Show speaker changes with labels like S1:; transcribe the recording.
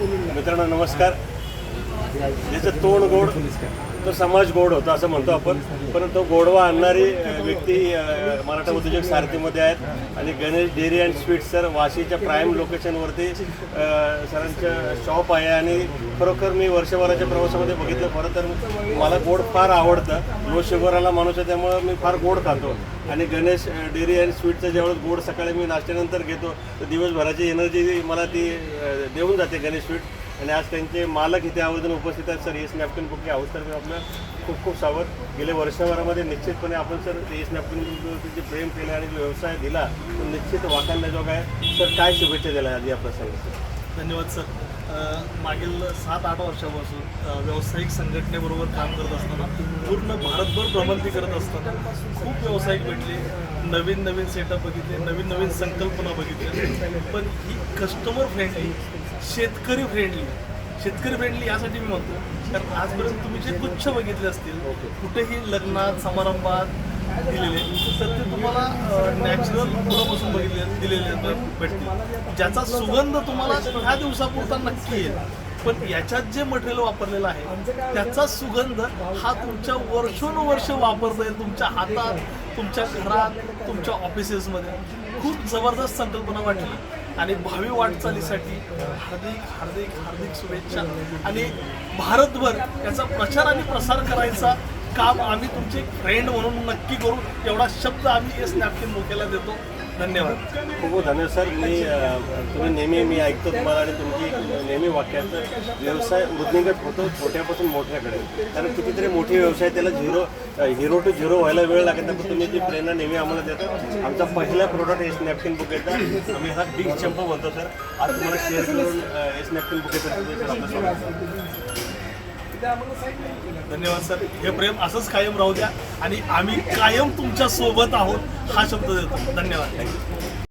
S1: मित्रांनो नमस्कार. याचं तोंड गोड. तो समाज गोड होता असं म्हणतो आपण. पण तो गोडवा आणणारी व्यक्ती मराठा उद्योजक सारथीमध्ये आहेत. आणि Ganesh dairy and sweets sir वाशीच्या prime लोकेशनवरती सरांचं शॉप आहे. आणि खरोखर मी वर्षभराच्या प्रवासामध्ये बघितलं खरं तर मला गोड फार आवडतं. लो शुगराला माणूस आहे त्यामुळं मी फार गोड खातो. आणि गणेश डेअरी अँड स्वीटचं ज्यावेळेस गोड सकाळी मी नाश्त्यानंतर घेतो तर दिवसभराची एनर्जी मला ती देऊन जाते गणेश स्वीट. आणि आज त्यांचे मालक इथे आवर्जून उपस्थित आहेत. Sir yes napkin bouquet house तर मी आपलं खूप खूप सावध गेल्या वर्षभरामध्ये निश्चितपणे आपण सर येस नॅपकिन जे प्रेम केलं आणि जो व्यवसाय दिला तो निश्चित वाखाणण्याजोगा आहे. सर काय शुभेच्छा दिल्या आधी या प्रसंगी
S2: धन्यवाद सर. मागील सात आठ वर्षापासून व्यावसायिक संघटनेबरोबर काम करत असताना पूर्ण भारतभर प्रबंधी करत असताना खूप व्यावसायिक भेटले. नवीन नवीन सेटअप बघितले नवीन नवीन संकल्पना बघितल्या. पण ही कस्टमर फ्रेंडली शेतकरी फ्रेंडली शेतकरी फ्रेंडली यासाठी मी म्हणतो कारण आजपर्यंत तुम्ही जे गुच्छ बघितले असतील कुठेही लग्नात समारंभात दिलेले तर ते तुम्हाला नॅचरल फुलापासून बघितले दिलेले भेटतील. ज्याचा सुगंध तुम्हाला ह्या दिवसापुरता नक्की येईल. पण याच्यात जे मटेरियल वापरलेलं आहे त्याचा सुगंध हा तुमच्या वर्षोनुवर्ष वापरता येईल तुमच्या हातात तुमच्या घरात तुमच्या ऑफिसेसमध्ये. खूप जबरदस्त संकल्पना वाटली. आणि भावी वाटचालीसाठी हार्दिक हार्दिक हार्दिक शुभेच्छा. आणि भारतभर याचा प्रचार आणि प्रसार करायचा काम आम्ही तुमचे फ्रेंड म्हणून नक्की करू. एवढा शब्द आम्ही या स्नॅपकिन मुकेला देतो. धन्यवाद.
S1: खूप खूप धन्यवाद सर. मी अ, तुम्ही नेहमी मी ऐकतो तुम्हाला आणि तुमची नेहमी वाक्याचं व्यवसाय वृद्धिंगत होतो छोट्यापासून मोठ्याकडे. कारण कितीतरी मोठे व्यवसाय त्याला झिरो हिरो टू झिरो व्हायला वेळ लागत नाही पण तुम्ही ती प्रेरणा नेहमी आम्हाला देता. आमचा पहिला प्रोडक्ट एस बुक बुकेचा आम्ही हा बिग चंप म्हणतो सर. आज तुम्हाला शेअर करून एस नॅपकिन बुकेचं आपलं स्वागत. आहे.
S2: धन्यवाद सर. हे प्रेम असंच कायम राहू द्या आणि आम्ही कायम तुमच्यासोबत आहोत हा शब्द देतो. धन्यवाद. थँक्यू